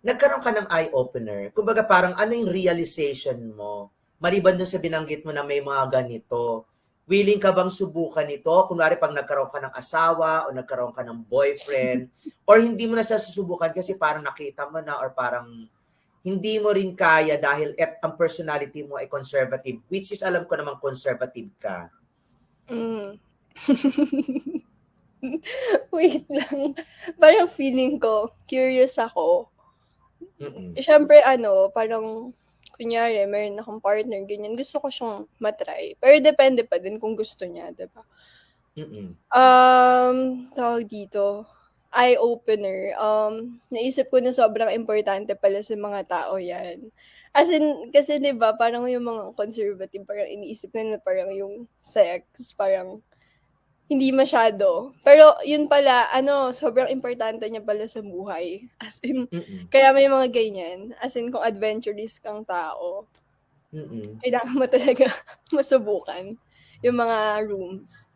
nagkaroon ka ng eye-opener. Kumbaga parang ano yung realization mo? Maliban dun sa binanggit mo na may mga ganito, willing ka bang subukan ito? Kunwari pag nagkaroon ka ng asawa o nagkaroon ka ng boyfriend or hindi mo na siya susubukan kasi parang nakita mo na or parang hindi mo rin kaya dahil et ang personality mo ay conservative which is alam ko namang conservative ka. Mm. Wait lang. Parang feeling ko, curious ako. Mm-mm. Siyempre ano, parang kunyari meron akong partner ganyan, gusto ko siyang ma-try. Pero depende pa din kung gusto niya, 'di ba? Mm-mm. Um, tawag dito, eye-opener. Um, naisip ko na sobrang importante pala sa mga tao 'yan. As in, kasi 'di ba, parang yung mga conservative parang iniisip nila na parang yung sex, parang hindi masyado. Pero yun pala, ano, sobrang importante niya pala sa buhay. As in, Mm-mm. kaya may mga ganyan. As in, kung adventurous kang tao, Mm-mm. kailangan mo talaga masubukan yung mga rooms.